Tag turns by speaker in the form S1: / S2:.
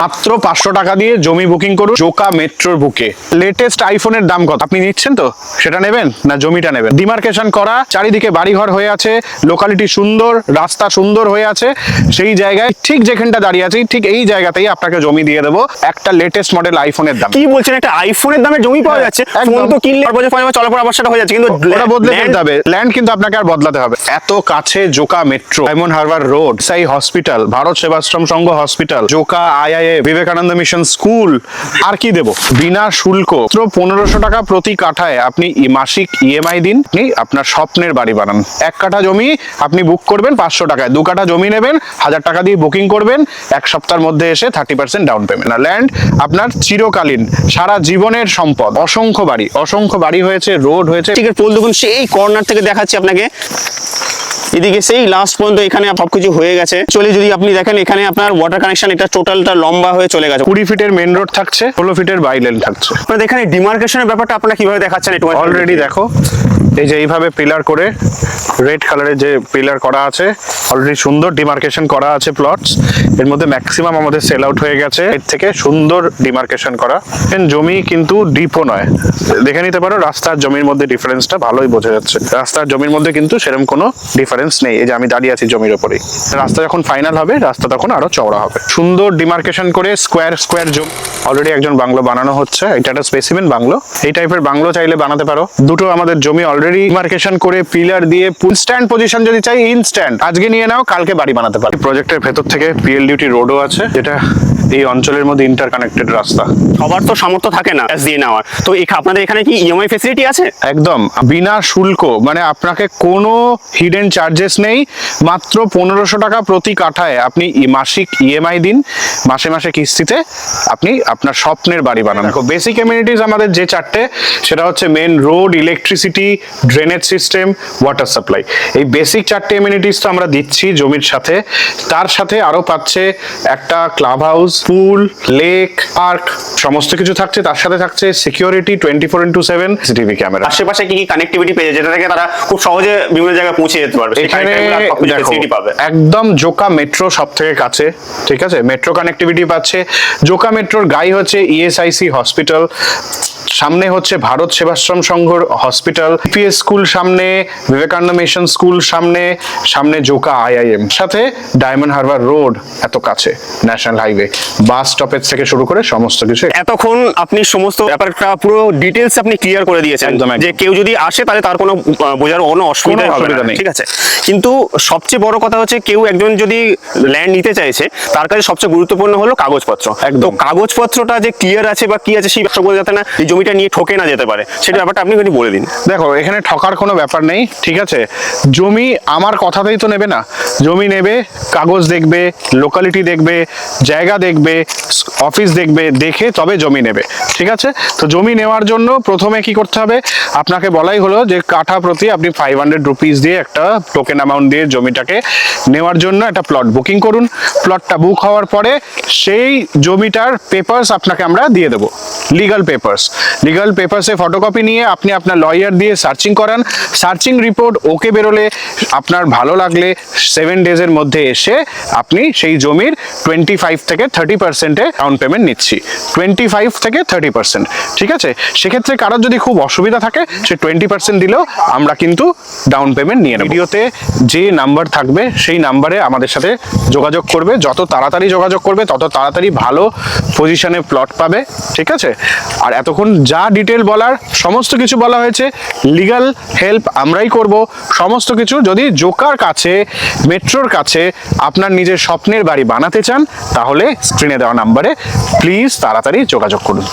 S1: মাত্র পাঁচশো টাকা দিয়ে জমি বুকিং করুন জোকা মেট্রোর বুকে। লেটেস্ট আইফোনের দাম কত? আপনি নিচ্ছেন তো? সেটা নেবেন না জমিটা নেবেন? ডিমার্কেশন করা চারিদিকে বাড়িঘর হয়ে আছে লোকালিটি সুন্দর রাস্তা সুন্দর হয়ে আছে সেই জায়গায় ঠিক যেখানটা দাঁড়িয়ে আছে ঠিক এই জায়গাতেই আপনাকে জমি দিয়ে দেবো একটা লেটেস্ট মডেল আইফোনের দাম।
S2: কি বলছেন? একটা আইফোনের দামে জমি পাওয়া যাচ্ছে।
S1: হ্যাঁ,
S2: ফোন তো কিনলে পাঁচ বছর অবস্থাটা হয়ে যাচ্ছে কিন্তু
S1: ওটা বদলে ফেলতে হবে। ল্যান্ড কিন্তু আপনাকে আর বদলাতে হবে। এত কাছে Joka metro Diamond Harbour road Sai hospital Bharat Sevashram Sangha hospital Joka IIM Vivekananda mission school, আর কি দেব? বিনা শুল্ক পনেরোশো টাকা প্রতি কাঠায় আপনি মাসিক ইএমআই দিন আপনার স্বপ্নের বাড়ি বানান। এক কাঠা জমি আপনি বুক করবেন পাঁচশো টাকায়। দু কাঠা জমি নেবেন, হাজার টাকা দিয়ে বুকিং করবেন, এক সপ্তাহের মধ্যে এসে থার্টি পার্সেন্ট ডাউন পেমেন্ট আর ল্যান্ড আপনার চিরকালীন, সারা জীবনের সম্পদ। অসংখ্য বাড়ি অসংখ্য বাড়ি হয়েছে রোড হয়েছে।
S2: আছে পোল দেখুন সেই কর্নার থেকে দেখাচ্ছি আপনাকে। এদিকে সেই লাস্ট পর্যন্ত এখানে সবকিছু হয়ে গেছে। চলে যদি আপনি দেখেন এখানে আপনার ওয়াটার কানেকশন এটা টোটালটা লম্বা হয়ে চলে গেছে।
S1: কুড়ি ফিটের মেন রোড থাকছে ষোলো ফিটের বাইলেন থাকছে।
S2: মানে এখানে ডিমার্কেশনের ব্যাপারটা আপনারা কীভাবে দেখাচ্ছেন একটু
S1: অলরেডি দেখো। এই যে এইভাবে পিলার করে রেড কালারের যে পিলার করা আছে অলরেডি সুন্দর ডিমার্কেশন করা আছে প্লটস এর মধ্যে ম্যাক্সিমাম আমাদের সেল আউট হয়ে গেছে। এর থেকে সুন্দর ডিমার্কেশন করা। জমি কিন্তু ডিপও নয়। দেখে নিতে পারো, রাস্তার জমির মধ্যে ডিফারেন্সটা ভালোই বোঝা যাচ্ছে। রাস্তার জমির মধ্যে কিন্তু সেরকম কোনো ডিফারেন্স নেই। এই যে আমি দাঁড়িয়ে আছি জমির ওপরেই। রাস্তা যখন ফাইনাল হবে, রাস্তা তখন আরও চওড়া হবে। সুন্দর ডিমার্কেশন করে স্কোয়ার স্কোয়ার জমি। অলরেডি একজন বাংলো বানানো হচ্ছে। এটা একটা স্পেসিমেন বাংলো। এই টাইপের বাংলো চাইলে বানাতে পারো। দুটো আমাদের জমি অলরেডি ডিমার্কেশন করে পিলার দিয়ে ইনস্ট্যান্ট পজিশন যদি চাই ইনস্ট্যান্ট আজকে নিয়ে নাও কালকে বাড়ি বানাতে পারো। প্রজেক্টের ভেতর থেকে পিএলডিউটি রোডও আছে যেটা এই অঞ্চলের মধ্যে ইন্টার কানেক্টেড রাস্তা।
S2: সবার তো সামর্থ্য থাকে না দিয়ে নেওয়ার। তো আপনাদের এখানে কি ইএমআই ফেসিলিটি আছে?
S1: একদম। বিনা শুল্ক মানে আপনাকে কোনো হিডেন চার্জেস নেই মাত্র পনেরোশো টাকা প্রতি কাঠায় আপনি মাসিক ইএমআই দিন মাসে মাসে কিস্তিতে আপনি আপনার স্বপ্নের বাড়ি বানান। বেসিক এমিউনিটিস আমাদের যে চারটে সেটা হচ্ছে main road electricity drainage system water supply এই বেসিক চারটে এমিউনিটিস তো আমরা দিচ্ছি জমির সাথে। তার সাথে আরও পাচ্ছে একটা club house pool lake park সমস্ত কিছু থাকছে। তার সাথে থাকছে security twenty four into seven CCTV camera
S2: আশেপাশে কি কি কানেক্টিভিটি পেয়ে যেটা থেকে তারা খুব সহজে বিভিন্ন জায়গায় পৌঁছে যেতে পারবে।
S1: এখানে একদম জোকা মেট্রো সব থেকে কাছে ঠিক আছে? মেট্রো কানেক্টিভিটি পাচ্ছে। জোকা মেট্রোর গাই হচ্ছে E ইএসআইসি হসপিটাল সামনে হচ্ছে ভারত সেবাশ্রম সংঘর হসপিটাল পিএস স্কুল সামনে বিবেকানন্দ মিশন স্কুল সামনে সামনে জোকা আইআইএম সাথে ডায়মন্ড হারবার রোড এত কাছে ন্যাশনাল হাইওয়ে বাস স্টপেজ থেকে শুরু করে সমস্ত কিছু
S2: এতক্ষণ আপনি সমস্ত ব্যাপারটা পুরো ডিটেলস আপনি ক্লিয়ার করে দিয়েছেন। যে কেউ যদি আসে তাহলে তার কোনো বোঝার কোনো অসুবিধা হবে
S1: অসুবিধা
S2: না
S1: নেই।
S2: ঠিক আছে কিন্তু সবচেয়ে বড় কথা হচ্ছে কেউ একজন যদি ল্যান্ড নিতে চাইছে তার কাছে সবচেয়ে গুরুত্বপূর্ণ হলো কাগজপত্র
S1: একদম।
S2: তো কাগজপত্রটা যে ক্লিয়ার আছে বা কি আছে সেই যাতে না এই জমিটা নিয়ে ঠকে না যেতে পারে। সেটা ব্যাপারটা আপনি একটু বলে দিন।
S1: দেখো এখানে ঠকার কোনো ব্যাপার নেই ঠিক আছে? জমি আমার কথাতেই তো নেবে না। জমি নেবে কাগজ দেখবে লোকালিটি দেখবে জায়গা দেখবে অফিস দেখবে দেখে তবে জমি নেবে ঠিক আছে? তো জমি নেওয়ার জন্য প্রথমে কি করতে হবে? আপনাকে বলাই হলো যে কাঠা প্রতি আপনি ফাইভ হান্ড্রেড রুপিস দিয়ে একটা টোকেন অ্যামাউন্ট দিয়ে জমিটাকে নেওয়ার জন্য একটা প্লট বুকিং করুন। প্লটটা বুক হওয়ার পরে সেই জমিটার পেপারস আপনাকে আমরা দিয়ে দেবো লিগাল পেপারস লিগাল পেপারসে ফটোকপি নিয়ে আপনি আপনার লয়ার দিয়ে সার্চিং করান। সার্চিং রিপোর্ট ওকে বেরোলে আপনার ভালো লাগলে সেভেন ডেজের মধ্যে এসে আপনি সেই জমির টোয়েন্টি ফাইভ থেকে থার্টি পার্সেন্টে ডাউন পেমেন্ট নিচ্ছি। টোয়েন্টি ফাইভ থেকে থার্টি পার্সেন্ট ঠিক আছে? সেক্ষেত্রে কারোর যদি খুব অসুবিধা থাকে, সে টোয়েন্টি পার্সেন্ট দিলেও আমরা কিন্তু ডাউন পেমেন্ট নিয়ে নেব। ভিডিওতে যে নাম্বার থাকবে, সেই নাম্বারে আমাদের সাথে যোগাযোগ করবে। যত তাড়াতাড়ি যোগাযোগ করবে, তত তাড়াতাড়ি ভালো পজিশনে প্লট পাবে, ঠিক আছে? আর এতক্ষণ যা ডিটেল বলার, সমস্ত কিছু বলা হয়েছে লিগাল হেল্প আমরাই করব। সমস্ত কিছু যদি জোকার কাছে মেট্রোর কাছে আপনার নিজের স্বপ্নের বাড়ি বানাতে চান, তাহলে স্ক্রিনে দেওয়া নাম্বারে প্লিজ তাড়াতাড়ি যোগাযোগ করুন।